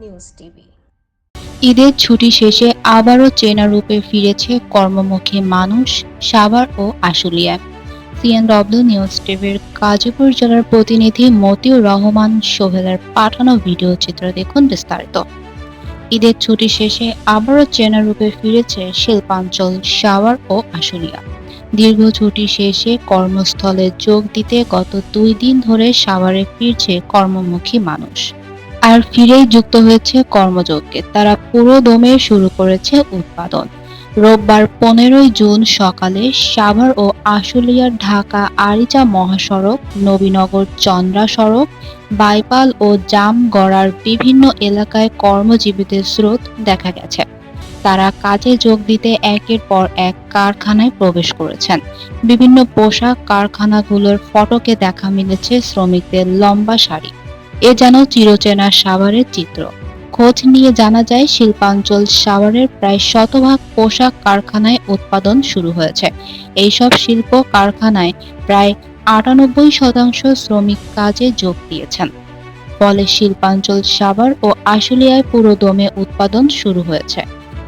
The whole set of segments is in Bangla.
নিউজ টিভি ঈদের ছুটি শেষে আবারও চেনা রূপে ফিরেছে কর্মমুখী মানুষ সাভার ও আশুলিয়ায় সিএনডব্লিউ নিউজ টিভির গাজীপুর জেলার প্রতিনিধি মতিউর রহমান সোহেলের পাঠানো ভিডিও চিত্র দেখুন বিস্তারিত। ঈদের ছুটি শেষে আবারও চেনা রূপে ফিরেছে শিল্পাঞ্চল সাভার ও আশুলিয়া। দীর্ঘ ছুটি শেষে কর্মস্থলে যোগ দিতে গত দুই দিন ধরে সাভারে ফিরছে কর্মমুখী মানুষ। আর ফিরেই যুক্ত হয়েছে কর্মযজ্ঞে। তারা পুরো দমে শুরু করেছে উৎপাদন। রোববার পনেরোই জুন সকালে সাভার ও আশুলিয়ার ঢাকা আরিচা মহাসড়ক, নবীনগর চন্দ্রা সড়ক, বাইপাল ও জামগড়ার বিভিন্ন এলাকায় কর্মজীবীদের স্রোত দেখা গেছে। তারা কাজে যোগ দিতে একের পর এক কারখানায় প্রবেশ করেছেন। বিভিন্ন পোশাক কারখানাগুলোর ফটকে দেখা মিলেছে শ্রমিকদের লম্বা শাড়ি। এ যেন চিরচেনা সাভারের চিত্র। খোঁজ নিয়ে জানা যায়, শিল্পাঞ্চল সাভারের প্রায় শতভাগ পোশাক কারখানায় উৎপাদন শুরু হয়েছে। এইসব শিল্প কারখানায় প্রায় আটানব্বই শতাংশ শ্রমিক কাজে যোগ দিয়েছেন। ফলে শিল্পাঞ্চল সাভার ও আশুলিয়ায় পুরোদমে উৎপাদন শুরু হয়েছে।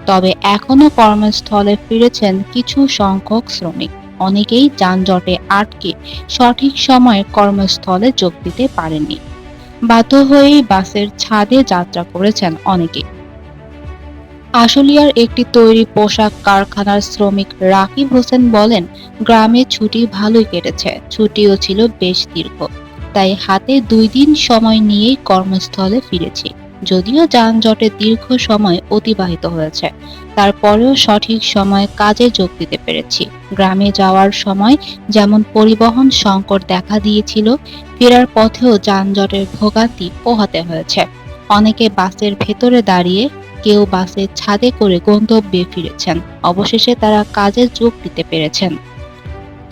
তবে এখনও কর্মস্থলে ফিরেছেন কিছু সংখ্যক শ্রমিক। অনেকেই যানজটে আটকে সঠিক সময়ে কর্মস্থলে যোগ দিতে পারেননি। বাধ্য হয়েই বাসের ছাদে যাত্রা করেছেন অনেকে। আশুলিয়ার একটি তৈরি পোশাক কারখানার শ্রমিক রাকিব হোসেন বলেন, গ্রামে ছুটি ভালোই কেটেছে। ছুটিও ছিল বেশ দীর্ঘ। তাই হাতে দুই দিন সময় নিয়েই কর্মস্থলে ফিরেছি। যদিও যানজটে দীর্ঘ সময় অতিবাহিত হয়েছে। তারপরেও সঠিক সময়ে কাজে যোগ দিতে পেরেছি। গ্রামে যাওয়ার সময় যেমন পরিবহন সংকট দেখা দিয়েছিল, ফেরার পথেও যানজটের ভোগান্তি পোহাতে হয়েছে। অনেকে বাসের ভেতরে দাঁড়িয়ে কেউ বাসের ছাদে করে গন্তব্যে ফিরেছেন। অবশেষে তারা কাজে যোগ দিতে পেরেছেন।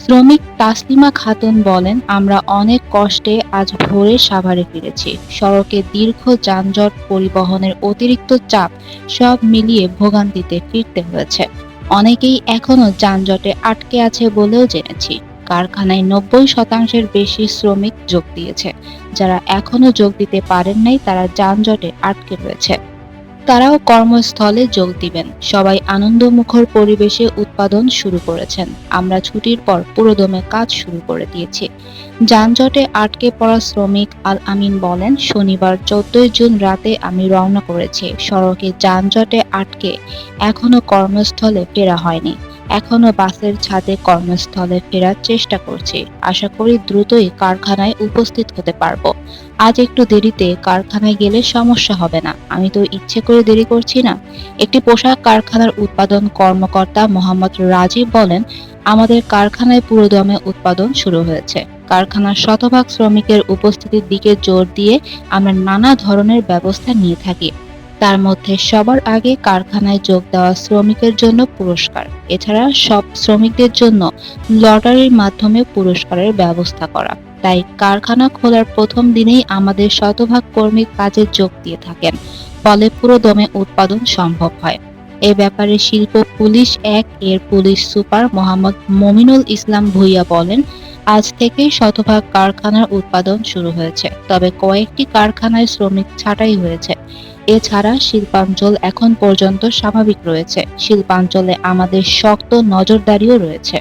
শ্রমিক তাসলিমা খাতুন বলেন, আমরা অনেক কষ্টে আজ ভোরে সাভারে ফিরেছি। সড়কে দীর্ঘ যানজট পরিবহনের অতিরিক্ত চাপ সব মিলিয়ে ভোগান্তিতে ফিরতে হয়েছে। অনেকেই এখনও যানজটে আটকে আছে বলেও জেনেছি। কারখানায় নব্বই শতাংশের বেশি শ্রমিক যোগ দিয়েছে। যারা এখনও যোগ দিতে পারেন নাই, তারা যানজটে আটকে রয়েছে। তারাও কর্মস্থলে যোগ দিবেন। সবাই আনন্দমুখর পরিবেশে উৎপাদন শুরু করেছেন। আমরা ছুটির পর পুরোদমে কাজ শুরু করে দিয়েছি। যানজটে আটকে পড়া শ্রমিক আল আমিন বলেন, শনিবার চোদ্দই জুন রাতে আমি রওনা করেছি। সড়কে যানজটে আটকে এখনও কর্মস্থলে ফেরা হয়নি। এখনও বাসের ছাদে কর্মস্থলে ফেরার চেষ্টা করছি। আশা করি দ্রুতই কারখানায় উপস্থিত হতে পারব। আজ একটু দেরিতে কারখানায় গেলে সমস্যা হবে না। আমি তো ইচ্ছে করে দেরি করছি না। একটি পোশাক কারখানার উৎপাদন কর্মকর্তা মোহাম্মদ রাজীব বলেন, আমাদের কারখানায় পুরোদমে উৎপাদন শুরু হয়েছে। কারখানার শতভাগ শ্রমিকের উপস্থিতির দিকে জোর দিয়ে আমরা নানা ধরনের ব্যবস্থা নিয়ে থাকি। তার মধ্যে সবার আগে কারখানায় যোগ দেওয়া শ্রমিকের জন্য পুরস্কার। এছাড়া সব শ্রমিকদের জন্য লটারির মাধ্যমে পুরস্কারের ব্যবস্থা করা। তাই কারখানা খোলার প্রথম দিনেই আমাদের শতভাগ কর্মী কাজে যোগ দিয়ে থাকেন, ফলে পুরো দমে উৎপাদন সম্ভব হয়। এ ব্যাপারে শিল্প পুলিশ এক, এর পুলিশ সুপার মোহাম্মদ মমিনুল ইসলাম ভুইয়া বলেন, আজ থেকে শতভাগ কারখানার উৎপাদন শুরু হয়েছে, তবে কয়েকটি কারখানায় শ্রমিক ছাঁটাই হয়েছে। এছাড়া শিল্পাঞ্চল এখন পর্যন্ত স্বাভাবিক রয়েছে। শিল্পাঞ্চলে আমাদের শক্ত নজরদারিও রয়েছে।